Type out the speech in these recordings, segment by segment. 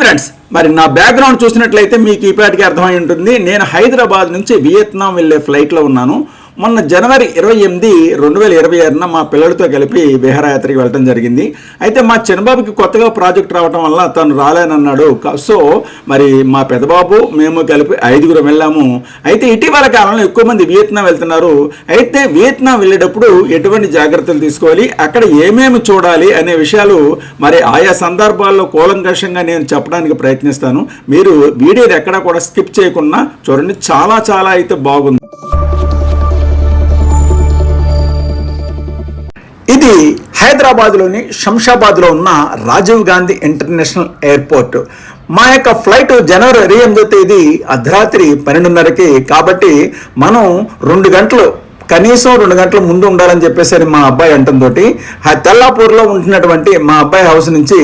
Friends. మరి నా background చూసినట్లయితే మీకు ఇప్పటికీ అర్థమై ఉంటుంది. నేను హైదరాబాద్ నుంచి వియత్నాం వెళ్ళే ఫ్లైట్లో ఉన్నాను. మొన్న జనవరి ఇరవై ఎనిమిది రెండు వేల ఇరవై ఆరున మా పిల్లలతో కలిపి విహారయాత్రకి వెళ్ళడం జరిగింది. అయితే మా చిన్నబాబుకి కొత్తగా ప్రాజెక్ట్ రావడం వల్ల తను రాలేనన్నాడు. సో మరి మా పెద్దబాబు మేము కలిపి ఐదుగురు వెళ్ళాము. అయితే ఇటీవల కాలంలో ఎక్కువ మంది వియత్నాం వెళ్తున్నారు. అయితే వియత్నాం వెళ్ళేటప్పుడు ఎటువంటి జాగ్రత్తలు తీసుకోవాలి? అక్కడ ఏమేమి చూడాలి? అనే విషయాలు మరి ఆయా సందర్భాల్లో కూలంకషంగా నేను చెప్పడానికి ప్రయత్నిస్తాను. మీరు వీడియోని ఎక్కడా కూడా స్కిప్ చేయకుండా చూడండి. చాలా చాలా అయితే బాగుంది. హైదరాబాద్లోని శంషాబాద్లో ఉన్న రాజీవ్ గాంధీ ఇంటర్నేషనల్ ఎయిర్పోర్ట్. మా యొక్క ఫ్లైట్ జనవరి ఇరవై ఎనిమిదో తేదీ అర్ధరాత్రి పన్నెండున్నరకి. కాబట్టి మనం రెండు గంటలు కనీసం రెండు గంటల ముందు ఉండాలని చెప్పేసరి మా అబ్బాయి అంటంతో తెల్లాపూర్లో ఉంటున్నటువంటి మా అబ్బాయి హౌస్ నుంచి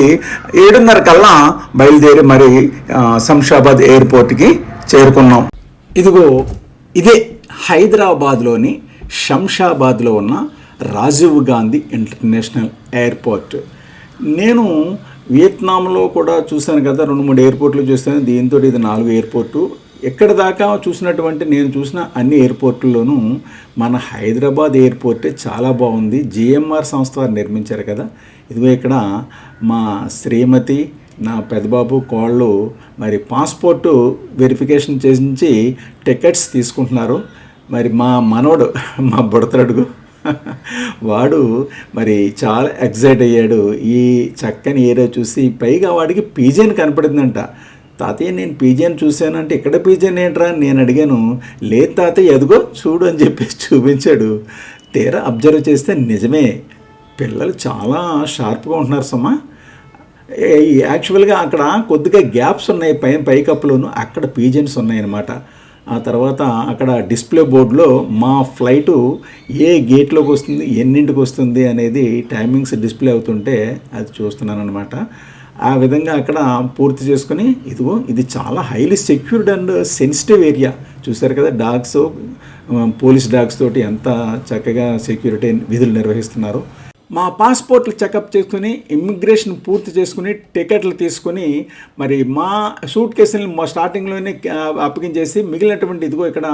ఏడున్నర కల్లా బయలుదేరి మరి శంషాబాద్ ఎయిర్పోర్ట్కి చేరుకున్నాం. ఇదిగో ఇదే హైదరాబాద్లోని శంషాబాద్లో ఉన్న రాజీవ్ గాంధీ ఇంటర్నేషనల్ ఎయిర్పోర్ట్. నేను వియత్నాంలో కూడా చూశాను కదా రెండు మూడు ఎయిర్పోర్ట్లు చూశాను. దీంతో ఇది నాలుగు ఎయిర్పోర్టు. ఎక్కడ దాకా చూసినటువంటి నేను చూసిన అన్ని ఎయిర్పోర్ట్లలోనూ మన హైదరాబాద్ ఎయిర్పోర్టే చాలా బాగుంది. జిఎంఆర్ సంస్థ వారు నిర్మించారు కదా ఇదిగో ఇక్కడ మా శ్రీమతి నా పెద్దబాబు కోళ్ళు మరి పాస్పోర్టు వెరిఫికేషన్ చేసించి టికెట్స్ తీసుకుంటున్నారు. మరి మా మనోడు మా బుడతడుగు వాడు మరి చాలా ఎగ్జైట్ అయ్యాడు. ఈ చక్కని ఏరియా చూసి పైగా వాడికి పీజన్ కనపడిందంట. తాతయ్య నేను పీజన్ చూశానంటే ఇక్కడ పీజన్ ఏంట్రా? అని నేను అడిగాను. లేదు తాతయ్య ఎదుగో చూడు అని చెప్పేసి చూపించాడు. తీరా అబ్జర్వ్ చేస్తే నిజమే. పిల్లలు చాలా షార్ప్గా ఉంటున్నారు సుమా యాక్చువల్గా అక్కడ కొద్దిగా గ్యాప్స్ ఉన్నాయి పై పైకప్పులోను అక్కడ పీజన్స్ ఉన్నాయన్నమాట. ఆ తర్వాత అక్కడ డిస్ప్లే బోర్డులో మా ఫ్లైటు ఏ గేట్లోకి వస్తుంది ఎన్నింటికి వస్తుంది అనేది టైమింగ్స్ డిస్ప్లే అవుతుంటే అది చూస్తున్నాను అనమాట ఆ విధంగా అక్కడ పూర్తి చేసుకుని ఇదిగో ఇది చాలా highly secured and sensitive area. చూశారు కదా డాగ్స్ పోలీస్ డాగ్స్ తోటి ఎంత చక్కగా సెక్యూరిటీ విధులు నిర్వహిస్తున్నారు. మా పాస్పోర్ట్లు చెకప్ చేసుకుని ఇమ్మిగ్రేషన్ పూర్తి చేసుకుని టికెట్లు తీసుకుని మరి మా సూట్ కేసుని మా స్టార్టింగ్లోనే అప్పగించేసి మిగిలినటువంటి ఇదిగో ఇక్కడ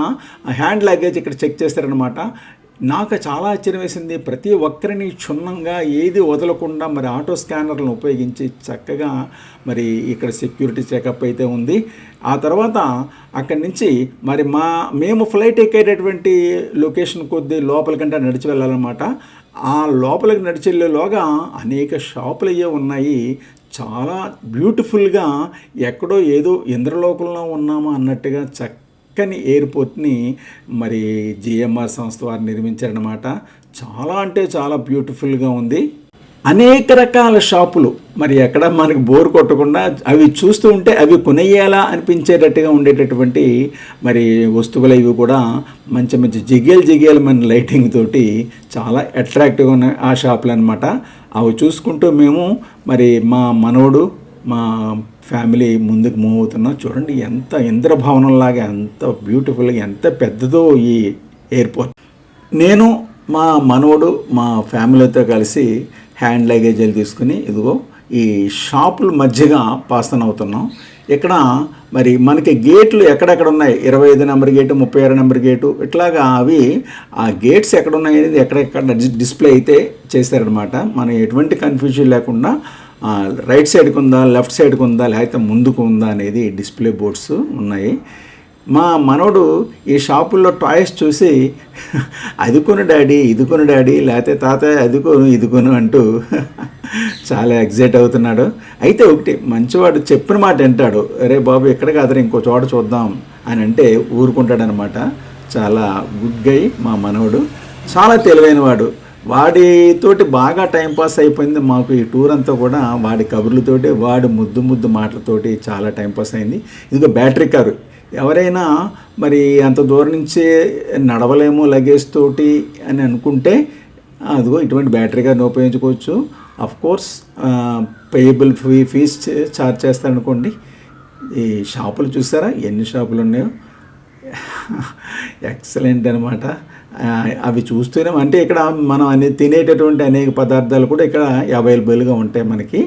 హ్యాండ్ లగేజ్ ఇక్కడ చెక్ చేస్తారనమాట నాకు చాలా ఆశ్చర్యం వేసింది ప్రతి ఒక్కరిని క్షుణ్ణంగా ఏది వదలకుండా మరి ఆటో స్కానర్లను ఉపయోగించి చక్కగా మరి ఇక్కడ సెక్యూరిటీ చెకప్ అయితే ఉంది. ఆ తర్వాత అక్కడి నుంచి మరి మా మేము ఫ్లైట్ ఎక్కేటటువంటి లొకేషన్ కొద్ది లోపలికంటే నడిచి వెళ్ళాలన్నమాట. ఆ లోపలికి నడిచెళ్ళేలోగా అనేక షాపులు అయ్యే ఉన్నాయి. చాలా బ్యూటిఫుల్గా ఎక్కడో ఏదో ఇంద్రలోకంలో ఉన్నామా అన్నట్టుగా చక్క చక్కని ఎయిర్పోర్ట్ని మరి జిఎంఆర్ సంస్థ వారు నిర్మించారనమాట చాలా అంటే చాలా బ్యూటిఫుల్గా ఉంది. అనేక రకాల షాపులు మరి ఎక్కడ మనకి బోర్ కొట్టకుండా అవి చూస్తూ ఉంటే అవి కొనేయాలా అనిపించేటట్టుగా ఉండేటటువంటి మరి వస్తువులు ఇవి కూడా మంచి మంచి జిగేలు జిగేలు మన లైటింగ్ తోటి చాలా అట్రాక్టివ్గా ఉన్నాయి ఆ షాపులు అనమాట అవి చూసుకుంటూ మేము మరి మా మనవడు మా ఫ్యామిలీ ముందుకు మూవ్ అవుతున్నాం చూడండి ఎంత ఇంద్రభవనంలాగా ఎంత బ్యూటిఫుల్గా ఎంత పెద్దదో ఈ ఎయిర్పోర్ట్ నేను మా మనవడు మా ఫ్యామిలీతో కలిసి హ్యాండ్ లగేజీలు తీసుకుని ఇదిగో ఈ షాపుల మధ్యగా పాస్తన్ అవుతున్నాం. ఇక్కడ మరి మనకి గేట్లు ఎక్కడెక్కడ ఉన్నాయి? ఇరవై ఐదు నెంబర్ గేటు ముప్పై ఆరు నెంబర్ గేటు ఇట్లాగా అవి ఆ గేట్స్ ఎక్కడ ఉన్నాయి అనేది ఎక్కడెక్కడ డిస్ప్లే అయితే చేశారనమాట మనం ఎటువంటి కన్ఫ్యూజన్ లేకుండా రైట్ సైడ్కి ఉందా లెఫ్ట్ సైడ్కి ఉందా లేకపోతే ముందుకు ఉందా అనేది డిస్ప్లే బోర్డ్స్ ఉన్నాయి. మా మనోడు ఈ షాపుల్లో టాయ్స్ చూసి అది కొను డాడీ ఇది కొను డాడీ లేకపోతే తాతయ్య అది కొను ఇది కొను అంటూ చాలా ఎగ్జైట్ అవుతున్నాడు. అయితే ఒకటి మంచివాడు చెప్పిన మాట వింటాడు. అరే బాబు ఎక్కడ కాదు ఇంకో చోట చూద్దాం అని అంటే ఊరుకుంటాడనమాట. చాలా గుడ్ గై మా మనవడు చాలా తెలివైనవాడు. వాడితోటి బాగా టైంపాస్ అయిపోయింది మాకు ఈ టూర్ అంతా కూడా. వాడి కబుర్లతోటి వాడి ముద్దు ముద్దు మాటలతోటి చాలా టైంపాస్ అయింది. ఇదిగో బ్యాటరీ కారు. ఎవరైనా మరి అంత దూరం నుంచే నడవలేము లగేజ్ తోటి అని అనుకుంటే అదిగో ఇటువంటి బ్యాటరీ కార్ని ఉపయోగించుకోవచ్చు. Of course payable fee fees charge చేస్తారనుకోండి. ఈ షాపులు చూసారా? ఎన్ని షాపులు ఉన్నాయో? ఎక్సలెంట్ అనమాట అవి చూస్తూనే అంటే ఇక్కడ మనం అనే తినేటటువంటి అనేక పదార్థాలు కూడా ఇక్కడ అవైలబుల్గా ఉంటాయి మనకి.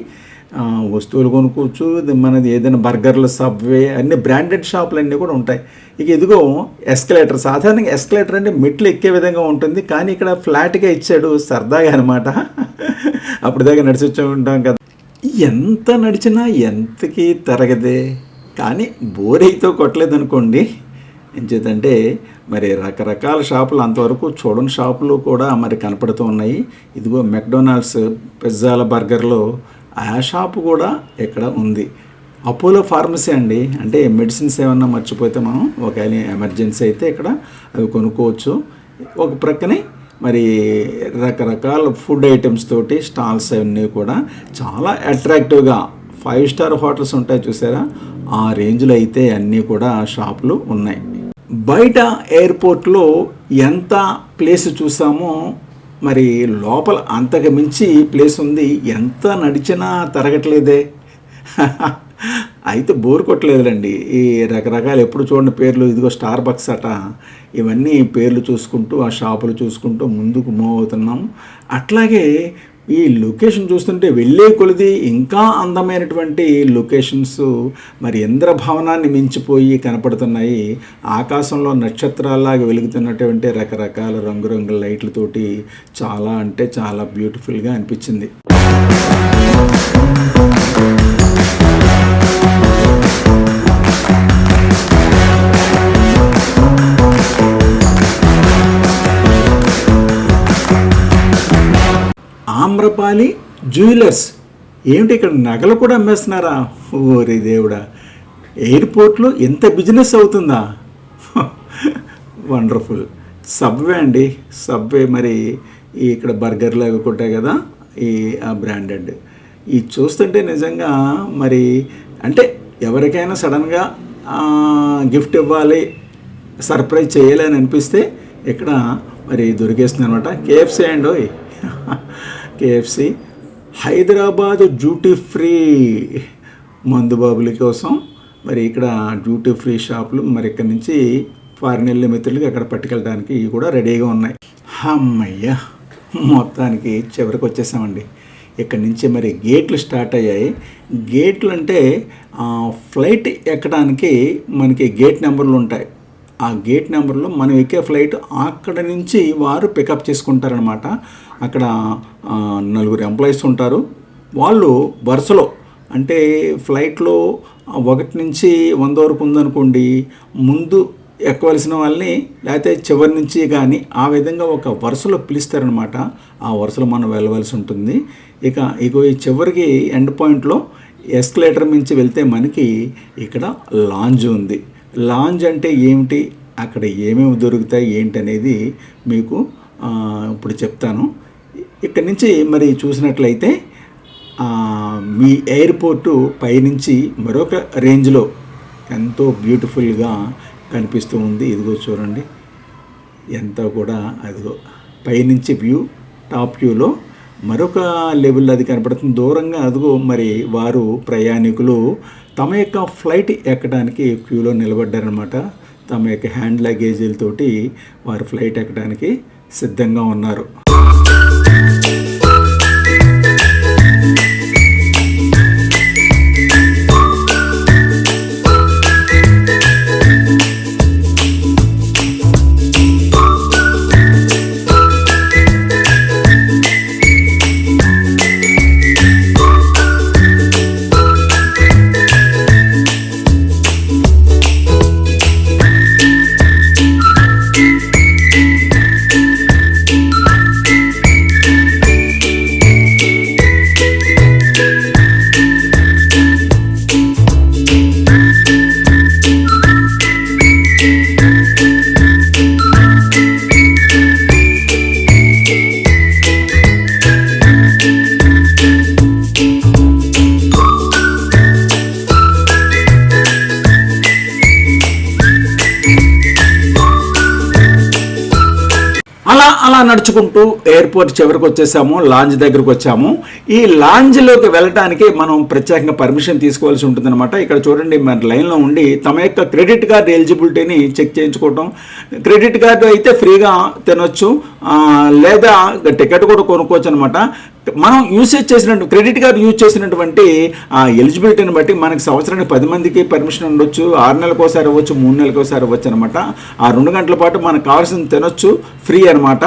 వస్తువులు కొనుక్కోవచ్చు మనది ఏదైనా బర్గర్లు సబ్వే అన్ని బ్రాండెడ్ షాపులు అన్నీ కూడా ఉంటాయి. ఇక ఇదిగో ఎస్కలేటర్ సాధారణంగా ఎస్కలేటర్ అంటే మెట్లు ఎక్కే విధంగా ఉంటుంది కానీ ఇక్కడ ఫ్లాట్గా ఇచ్చాడు సరదాగా అనమాట అప్పుడు దాకా నడిచి వచ్చి ఉంటాం కదా. ఎంత నడిచినా ఎంతకి తరగదే కానీ బోర్ అయితే కొట్టలేదు అనుకోండి ఎంచేతంటే మరి రకరకాల షాపులు అంతవరకు చూడని షాపులు కూడా మరి కనపడుతూ ఉన్నాయి. ఇదిగో మెక్డొనాల్డ్స్ పిజ్జాల బర్గర్లు ఆ షాపు కూడా ఇక్కడ ఉంది. అపోలో ఫార్మసీ అండి. అంటే మెడిసిన్స్ ఏమన్నా మర్చిపోతే మనం ఒకవేళ ఎమర్జెన్సీ అయితే ఇక్కడ అవి కొనుక్కోవచ్చు. ఒక ప్రక్కనే మరి రకరకాల ఫుడ్ ఐటమ్స్ తోటి స్టాల్స్ అవన్నీ కూడా చాలా అట్రాక్టివ్గా ఫైవ్ స్టార్ హోటల్స్ ఉంటాయి చూసారా? ఆ రేంజ్లో అయితే అన్నీ కూడా షాపులు ఉన్నాయి. బయట ఎయిర్పోర్ట్లో ఎంత ప్లేస్ చూసామో మరి లోపల అంతకు మించి ప్లేస్ ఉంది. ఎంత నడిచినా తరగట్లేదే. అయితే బోర్ కొట్టలేదులండి. ఈ రకరకాలు ఎప్పుడు చూడండి పేర్లు. ఇదిగో స్టార్ బక్స్ అట. ఇవన్నీ పేర్లు చూసుకుంటూ ఆ షాపులు చూసుకుంటూ ముందుకు మూవ్ అవుతున్నాం. అట్లాగే ఈ లొకేషన్ చూస్తుంటే వెళ్ళే కొలిది ఇంకా అందమైనటువంటి లొకేషన్స్ మరి ఇంద్రభవనాన్ని మించిపోయి కనపడుతున్నాయి. ఆకాశంలో నక్షత్రాల్లాగా వెలుగుతున్నటువంటి రకరకాల రంగురంగుల లైట్లతోటి చాలా అంటే చాలా బ్యూటిఫుల్గా అనిపించింది. ఆమ్రపాలి జ్యువెలర్స్. ఏమిటి ఇక్కడ నగలు కూడా అమ్మేస్తున్నారా? ఓరి దేవుడా ఎయిర్పోర్ట్లో ఎంత బిజినెస్ అవుతుందా? వండర్ఫుల్. సబ్వే అండి సబ్వే మరి ఈ ఇక్కడ బర్గర్లు అవి కొట్టాయి కదా ఈ ఆ బ్రాండెడ్. ఇది చూస్తుంటే నిజంగా మరి అంటే ఎవరికైనా సడన్గా గిఫ్ట్ ఇవ్వాలి సర్ప్రైజ్ చేయాలి అని అనిపిస్తే ఇక్కడ మరి దొరికేస్తుంది అనమాట కేఎఫ్సీ అండ్ ఓయ్. కేఎఫ్సి. హైదరాబాద్ డ్యూటీ ఫ్రీ మందుబాబుల కోసం. మరి ఇక్కడ డ్యూటీ ఫ్రీ షాపులు మరి ఇక్కడ నుంచి ఫారిన్ వెళ్ళే మిత్రులకి అక్కడ పట్టుకెళ్ళడానికి ఇవి కూడా రెడీగా ఉన్నాయి. అమ్మయ్య మొత్తానికి చివరికి వచ్చేసామండి. ఇక్కడ నుంచి మరి గేట్లు స్టార్ట్ అయ్యాయి. గేట్లు అంటే ఆ, ఫ్లైట్ ఎక్కడానికి మనకి గేట్ నెంబర్లు ఉంటాయి. ఆ గేట్ నెంబర్లో మనం ఎక్కే ఫ్లైట్ అక్కడ నుంచి వారు పికప్ చేసుకుంటారనమాట అక్కడ నలుగురు ఎంప్లాయీస్ ఉంటారు. వాళ్ళు వరుసలో అంటే ఫ్లైట్లో ఒకటి నుంచి వంద వరకు ఉందనుకోండి ముందు ఎక్కవలసిన వాళ్ళని లేకపోతే చివరి నుంచి కానీ ఆ విధంగా ఒక వరుసలో పిలుస్తారనమాట ఆ వరుసలో మనం వెళ్ళవలసి ఉంటుంది. ఇక ఇగో ఈ చివరికి ఎండ్ పాయింట్లో ఎస్కలేటర్ నుంచి వెళ్తే మనకి ఇక్కడ లాంజ్ ఉంది. లాంజ్ అంటే ఏమిటి? అక్కడ ఏమేమి దొరుకుతాయి? ఏంటి అనేది మీకు ఇప్పుడు చెప్తాను. ఇక్కడ నుంచి మరి చూసినట్లయితే మీ ఎయిర్పోర్టు పైనుంచి మరొక రేంజ్లో ఎంతో బ్యూటిఫుల్గా కనిపిస్తూ ఉంది. ఇదిగో చూడండి. ఎంత కూడా అదిగో పైనుంచి వ్యూ టాప్ వ్యూలో మరొక లెవెల్ అది కనపడుతుంది. దూరంగా అదిగో మరి వారు ప్రయాణికులు తమ యొక్క ఫ్లైట్ ఎక్కడానికి క్యూలో నిలబడ్డారనమాట తమ యొక్క హ్యాండ్ లగేజీలతోటి వారు ఫ్లైట్ ఎక్కడానికి సిద్ధంగా ఉన్నారు. నడుచుకుంటూ ఎయిర్పోర్ట్ చివరికి వచ్చేసాము లాంజ్ దగ్గరకు వచ్చాము. ఈ లాంజ్లోకి వెళ్ళటానికి మనం ప్రత్యేకంగా పర్మిషన్ తీసుకోవాల్సి ఉంటుందన్నమాట. ఇక్కడ చూడండి మరి లైన్లో ఉండి తమ యొక్క క్రెడిట్ కార్డ్ ఎలిజిబిలిటీని చెక్ చేయించుకోవటం. క్రెడిట్ కార్డు అయితే ఫ్రీగా తినొచ్చు లేదా టికెట్ కూడా కొనుక్కోవచ్చు అనమాట మనం యూసేజ్ చేసినట్టు క్రెడిట్ కార్డు యూజ్ చేసినటువంటి ఆ ఎలిజిబిలిటీని బట్టి మనకి సంవత్సరానికి పది మందికి పర్మిషన్ ఉండొచ్చు ఆరు నెలలకు ఒకసారి అవ్వచ్చు మూడు నెలలకు ఒకసారి అవ్వచ్చు అనమాట. ఆ రెండు గంటల పాటు మనకు కావాల్సింది తినొచ్చు ఫ్రీ అనమాట.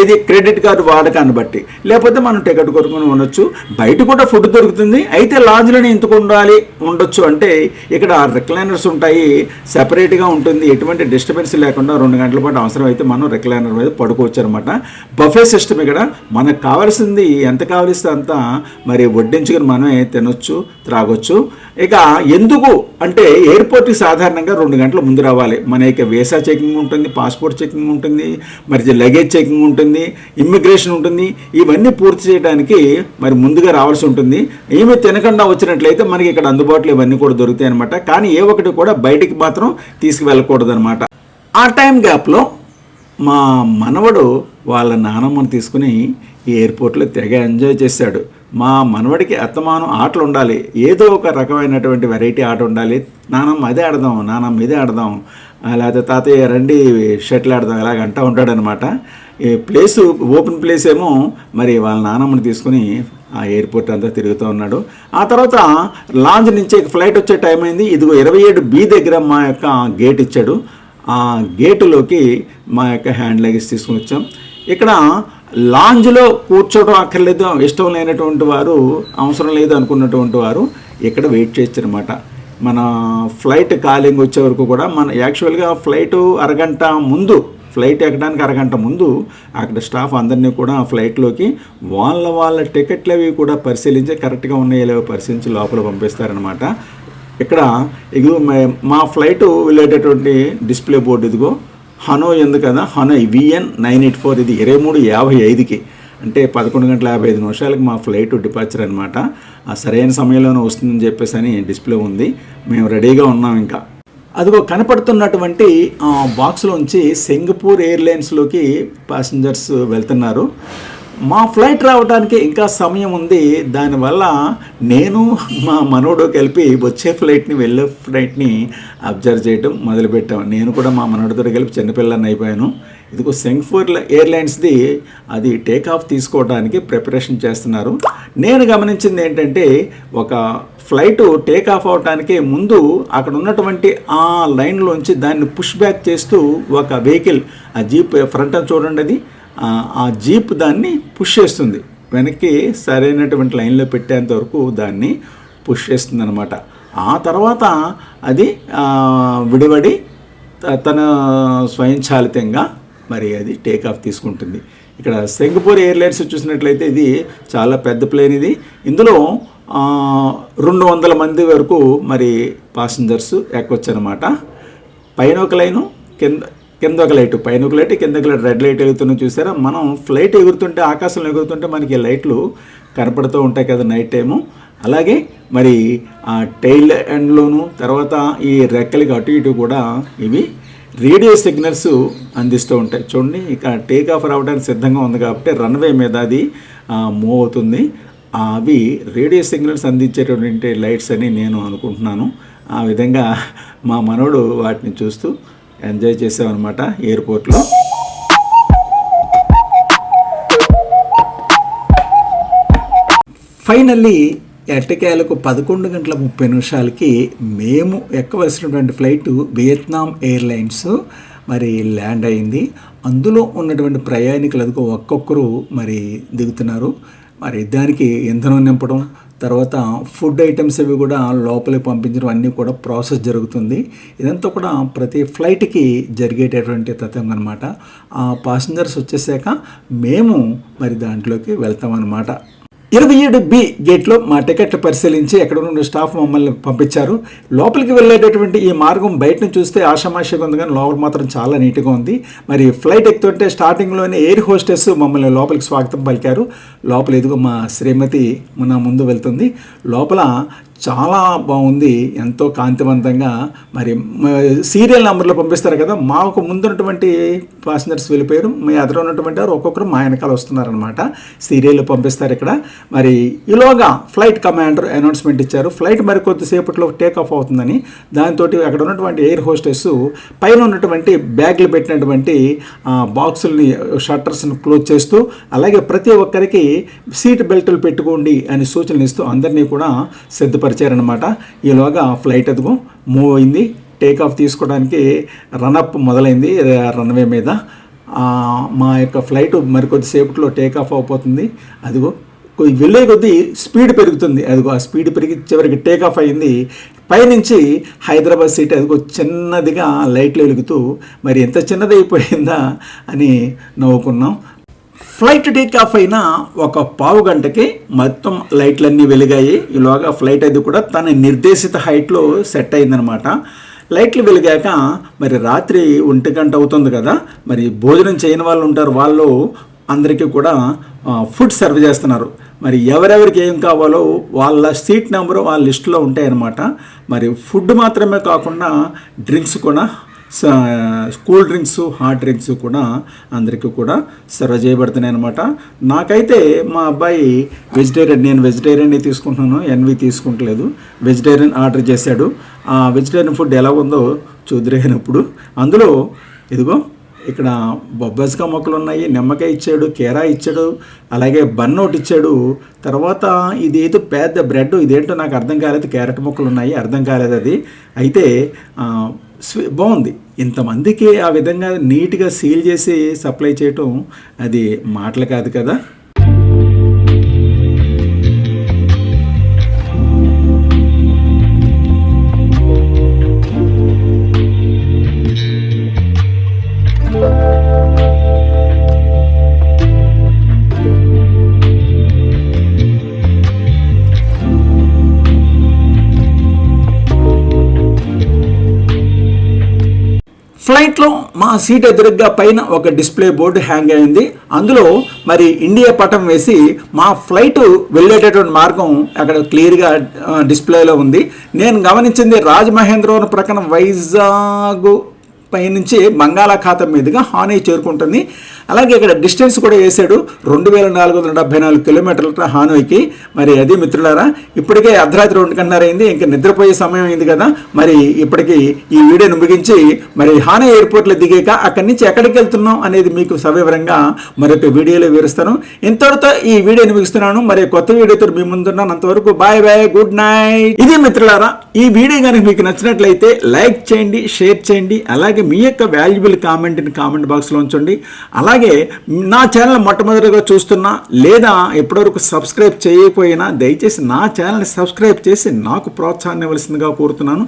ఏది క్రెడిట్ కార్డు వాడకాన్ని బట్టి. లేకపోతే మనం టికెట్ కొనుక్కొని ఉండొచ్చు. బయట కూడా ఫుడ్ దొరుకుతుంది. అయితే లాంజ్లోనే ఎందుకు ఉండాలి? ఉండొచ్చు అంటే ఇక్కడ రిక్లైనర్స్ ఉంటాయి. సెపరేట్గా ఉంటుంది. ఎటువంటి డిస్టర్బెన్స్ లేకుండా రెండు గంటల పాటు అవసరం అయితే మనం రిక్లైనర్ మీద పడుకోవచ్చు అనమాట బఫే సిస్టమ్ ఇక్కడ. మనకు కావాల్సింది ఎంత కావలిస్తే అంత మరి వడ్డించుకొని మనమే తినొచ్చు త్రాగొచ్చు. ఇక ఎందుకు? అంటే ఎయిర్పోర్ట్కి సాధారణంగా రెండు గంటల ముందు రావాలి. మన యొక్క వీసా చెకింగ్ ఉంటుంది పాస్పోర్ట్ చెకింగ్ ఉంటుంది మరి లగేజ్ చెకింగ్ ఉంటుంది. ఇమ్మిగ్రేషన్ ఉంటుంది ఇవన్నీ పూర్తి చేయడానికి మరి ముందుగా రావాల్సి ఉంటుంది. ఏమీ తినకుండా వచ్చినట్లయితే మనకి ఇక్కడ అందుబాటులో ఇవన్నీ కూడా దొరుకుతాయి అనమాట కానీ ఏ ఒకటి కూడా బయటికి మాత్రం తీసుకువెళ్ళకూడదు అనమాట ఆ టైం గ్యాప్లో మా మనవడు వాళ్ళ నానమ్మను తీసుకుని ఈ ఎయిర్పోర్ట్లో తెగ ఎంజాయ్ చేశాడు. మా మనవడికి అత్తమానం ఆటలు ఉండాలి. ఏదో ఒక రకమైనటువంటి వెరైటీ ఆట ఉండాలి. నానమ్మ అదే ఆడదాం నానమ్మ ఇదే ఆడదాం లేకపోతే తాతయ్య రండి షటిల్ ఆడదాం ఇలాగ అంటూ ఉంటాడనమాట ప్లేస్ ఓపెన్ ప్లేస్ ఏమో మరి వాళ్ళ నానమ్మని తీసుకుని ఆ ఎయిర్పోర్ట్ అంతా తిరుగుతూ ఉన్నాడు. ఆ తర్వాత లాంజ్ నుంచి ఫ్లైట్ వచ్చే టైం అయింది. ఇదిగో ఇరవై ఏడు బి దగ్గర మా యొక్క గేట్ ఇచ్చాడు. ఆ గేటులోకి మా యొక్క హ్యాండ్ లగేజ్ తీసుకుని వచ్చాం. ఇక్కడ లాంజ్లో కూర్చోవడం అక్కర్లేదు ఇష్టం లేనటువంటి వారు అవసరం లేదు అనుకున్నటువంటి వారు ఇక్కడ వెయిట్ చేయొచ్చనమాట మన ఫ్లైట్ కాలింగ్ వచ్చే వరకు కూడా మన యాక్చువల్గా ఫ్లైట్ అరగంట ముందు ఫ్లైట్ ఎక్కడానికి అరగంట ముందు అక్కడ స్టాఫ్ అందరినీ కూడా ఫ్లైట్లోకి వాళ్ళ వాళ్ళ టికెట్లు అవి కూడా పరిశీలించి కరెక్ట్గా ఉన్నాయో లేవో పరిశీలించి లోపల పంపిస్తారనమాట ఇక్కడ ఇదిగో మా ఫ్లైట్ వెళ్ళేటటువంటి డిస్ప్లే బోర్డు ఇదిగో హనో ఎందు కదా? Hanoi VN nine eight four ఇది ఇరవై మూడు యాభై ఐదుకి. అంటే పదకొండు గంటల యాభై ఐదు నిమిషాలకి మా ఫ్లైట్ డిపార్చర్ అనమాట సరైన సమయంలోనే వస్తుందని చెప్పేసి అని డిస్ప్లే ఉంది. మేము రెడీగా ఉన్నాం ఇంకా. అదిగో కనపడుతున్నటువంటి బాక్స్లోంచి సింగపూర్ ఎయిర్లైన్స్లోకి ప్యాసింజర్స్ వెళ్తున్నారు. మా ఫ్లైట్ రావడానికి ఇంకా సమయం ఉంది. దానివల్ల నేను మా మనోడు కలిపి వచ్చే ఫ్లైట్ని వెళ్ళే ఫ్లైట్ని అబ్జర్వ్ చేయడం మొదలుపెట్టాం. నేను కూడా మా మనోడితో కలిపి చిన్నపిల్లని అయిపోయాను. ఇదిగో సింగపూర్ ఎయిర్లైన్స్ది అది టేక్ ఆఫ్ తీసుకోవడానికి ప్రిపరేషన్ చేస్తున్నారు. నేను గమనించింది ఏంటంటే ఒక ఫ్లైట్ టేక్ ఆఫ్ అవడానికి ముందు అక్కడ ఉన్నటువంటి ఆ లైన్లోంచి దాన్ని పుష్ బ్యాక్ చేస్తూ ఒక వెహికల్ ఆ జీప్ ఫ్రంట్ చూడండి అది. ఆ, జీప్ దాన్ని పుష్ చేస్తుంది. వెనక్కి సరైనటువంటి లైన్లో పెట్టేంత వరకు దాన్ని పుష్ చేస్తుంది అనమాట ఆ తర్వాత అది విడివడి త- తన స్వయంచాలితంగా మరి అది టేక్ ఆఫ్ తీసుకుంటుంది. ఇక్కడ సింగపూర్ ఎయిర్లైన్స్ చూసినట్లయితే ఇది చాలా పెద్ద ప్లేన్ ఇది. ఇందులో రెండు వందల మంది వరకు మరి పాసింజర్స్ ఎక్కొచ్చు అనమాట పైన ఒక లైను కింద కింద ఒక లైట్ పైన ఒక లైట్ కింద ఒక లైట్ రెడ్ లైట్ ఎగురుతున్న చూసారా? మనం ఫ్లైట్ ఎగురుతుంటే ఆకాశంలో ఎగురుతుంటే మనకి లైట్లు కనపడుతూ ఉంటాయి కదా నైట్ టైము అలాగే మరి ఆ టైల్ ఎండ్లోను తర్వాత ఈ రెక్కలకి అటు ఇటు కూడా ఇవి రేడియో సిగ్నల్స్ అందిస్తూ ఉంటాయి. చూడండి ఇక టేక్ ఆఫ్ రావడానికి సిద్ధంగా ఉంది కాబట్టి రన్వే మీద అది మూవ్ అవుతుంది. అవి రేడియో సిగ్నల్స్ అందించేటటువంటి లైట్స్ అని నేను అనుకుంటున్నాను. ఆ విధంగా మా మనోడు వాటిని చూస్తూ ఎంజాయ్ చేసామన్నమాట ఎయిర్పోర్ట్లో. ఫైనల్లీ ఎట్టకేలకు పదకొండు గంటల ముప్పై నిమిషాలకి మేము ఎక్కవలసినటువంటి ఫ్లైట్ వియత్నాం ఎయిర్లైన్స్ మరి ల్యాండ్ అయింది. అందులో ఉన్నటువంటి ప్రయాణికులు అదిగో ఒక్కొక్కరు మరి దిగుతున్నారు. మరి దానికి ఇంధనం నింపడం తర్వాత ఫుడ్ ఐటమ్స్ అవి కూడా లోపలికి పంపించడం అన్నీ కూడా ప్రాసెస్ జరుగుతుంది. ఇదంతా కూడా ప్రతి ఫ్లైట్కి జరిగేటటువంటి తత్వం అనమాట ఆ పాసింజర్స్ వచ్చేసాక మేము మరి దాంట్లోకి వెళ్తామన్నమాట. ఇరవై ఏడు బి గేట్లో మా టికెట్లు పరిశీలించి ఎక్కడ ఉన్న స్టాఫ్ మమ్మల్ని పంపించారు. లోపలికి వెళ్ళేటటువంటి ఈ మార్గం బయటను చూస్తే ఆషామాషిగా ఉంది కానీ లోపల మాత్రం చాలా నీట్గా ఉంది. మరి ఫ్లైట్ ఎక్కుతుంటే స్టార్టింగ్లోనే ఎయిర్ హోస్టెస్ మమ్మల్ని లోపలికి స్వాగతం పలికారు. లోపల ఎదుగు మా శ్రీమతి నా ముందు వెళ్తుంది. లోపల చాలా బాగుంది ఎంతో కాంతివంతంగా. మరి సీరియల్ నెంబర్లో పంపిస్తారు కదా మాకు ముందున్నటువంటి ప్యాసింజర్స్ వెళ్ళిపోయారు మీ ఎదురు ఉన్నటువంటి వారు ఒక్కొక్కరు మా వెనకాల వస్తున్నారనమాట సీరియల్ పంపిస్తారు ఇక్కడ. మరి ఈలోగా ఫ్లైట్ కమాండర్ అనౌన్స్మెంట్ ఇచ్చారు. ఫ్లైట్ మరి కొద్దిసేపట్లో టేక్ ఆఫ్ అవుతుందని. దాంతో అక్కడ ఉన్నటువంటి ఎయిర్ హోస్టెస్ పైన ఉన్నటువంటి బ్యాగ్లు పెట్టినటువంటి బాక్సుల్ని షట్టర్స్ని క్లోజ్ చేస్తూ అలాగే ప్రతి ఒక్కరికి సీట్ బెల్ట్లు పెట్టుకోండి అని సూచనలు ఇస్తూ అందరినీ కూడా సిద్ధపరిచారనమాట ఈలోగా ఫ్లైట్ అదిగో మూవ్ అయింది. టేక్ ఆఫ్ తీసుకోవడానికి రన్అప్ మొదలైంది రన్వే మీద. మా యొక్క ఫ్లైట్ మరి కొద్దిసేపట్లో టేక్ ఆఫ్ అయిపోతుంది అదిగో కొద్ది వెళ్ళే కొద్దీ స్పీడ్ పెరుగుతుంది. అదిగో ఆ స్పీడ్ పెరిగి చివరికి టేక్ ఆఫ్ అయింది. పైనుంచి హైదరాబాద్ సిటీ అదిగో చిన్నదిగా లైట్లు వెలుగుతూ మరి ఎంత చిన్నది అయిపోయిందా అని నవ్వుకున్నాం. ఫ్లైట్ టేక్ ఆఫ్ అయిన ఒక పావు గంటకి మొత్తం లైట్లన్నీ వెలిగాయి. ఈలోగా ఫ్లైట్ అది కూడా తన నిర్దేశిత హైట్లో సెట్ అయిందనమాట. లైట్లు వెలిగాక మరి రాత్రి ఒంటి గంట అవుతుంది కదా మరి భోజనం చేయని వాళ్ళు ఉంటారు వాళ్ళు అందరికీ కూడా ఫుడ్ సర్వ్ చేస్తున్నారు. మరి ఎవరెవరికి ఏం కావాలో వాళ్ళ సీట్ నెంబరు వాళ్ళ లిస్టులో ఉంటాయన్నమాట. మరి ఫుడ్ మాత్రమే కాకుండా డ్రింక్స్ కూడా కూల్ డ్రింక్స్ హాట్ డ్రింక్స్ కూడా అందరికీ కూడా సర్వ్ చేయబడుతున్నాయి అనమాట నాకైతే మా అబ్బాయి వెజిటేరియన్ నేను వెజిటేరియన్ తీసుకుంటున్నాను ఎన్వి తీసుకుంటలేదు. వెజిటేరియన్ ఆర్డర్ చేశాడు. ఆ వెజిటేరియన్ ఫుడ్ ఎలా ఉందో చూద్దరైనప్పుడు అందులో ఇదిగో ఇక్కడ బొబ్బస్కా మొక్కలు ఉన్నాయి నిమ్మకాయ ఇచ్చాడు కేరా ఇచ్చాడు అలాగే బన్ ఒకటి ఇచ్చాడు. తర్వాత ఇది ఏదో పెద్ద బ్రెడ్ ఇదేంటో నాకు అర్థం కాలేదు క్యారెట్ మొక్కలు ఉన్నాయి అర్థం కాలేదు అది. అయితే బాగుంది. ఇంతమందికి ఆ విధంగా నీట్గా సీల్ చేసి సప్లై చేయటం అది మాటలు కాదు కదా. ఫ్లైట్లో మా సీట్ ఎదురుగా పైన ఒక డిస్ప్లే బోర్డు హ్యాంగ్ అయింది. అందులో మరి ఇండియా పటం వేసి మా ఫ్లైట్ వెళ్ళేటటువంటి మార్గం అక్కడ క్లియర్గా డిస్ప్లేలో ఉంది. నేను గమనించింది రాజమహేంద్రవరం ప్రక్కన వైజాగ్ పైనుంచి బంగాళాఖాతం మీదుగా హానీ చేరుకుంటుంది. అలాగే ఇక్కడ డిస్టెన్స్ కూడా వేశాడు. రెండు వేల నాలుగు వందల డెబ్బై నాలుగు కిలోమీటర్ల హానోయ్కి. మరి అది మిత్రులారా ఇప్పటికే అర్ధరాత్రి రెండు గంటన్నర అయింది. ఇంకా నిద్రపోయే సమయం అయింది కదా. మరి ఇప్పటికి ఈ వీడియోను ముగించి మరి హానే ఎయిర్పోర్ట్లో దిగాక అక్కడి నుంచి ఎక్కడికి వెళ్తున్నాం అనేది మీకు సవివరంగా మరొక వీడియోలో వివరిస్తాను. ఇంతటితో ఈ వీడియోని ముగిస్తున్నాను. మరి కొత్త వీడియోతో మీ ముందున్నాను. అంతవరకు బాయ్ బాయ్ గుడ్ నైట్. ఇది మిత్రులారా ఈ వీడియో కనుక మీకు నచ్చినట్లయితే లైక్ చేయండి షేర్ చేయండి. అలాగే మీ యొక్క వాల్యుబుల్ కామెంట్ని కామెంట్ బాక్స్లో ఉంచండి. అలా అలాగే నా ఛానల్ మొట్టమొదటిగా చూస్తున్నా లేదా ఇప్పటివరకు సబ్స్క్రైబ్ చేయకపోయినా దయచేసి నా ఛానల్ని సబ్స్క్రైబ్ చేసి నాకు ప్రోత్సాహాన్ని ఇవ్వాల్సిందిగా కోరుతున్నాను.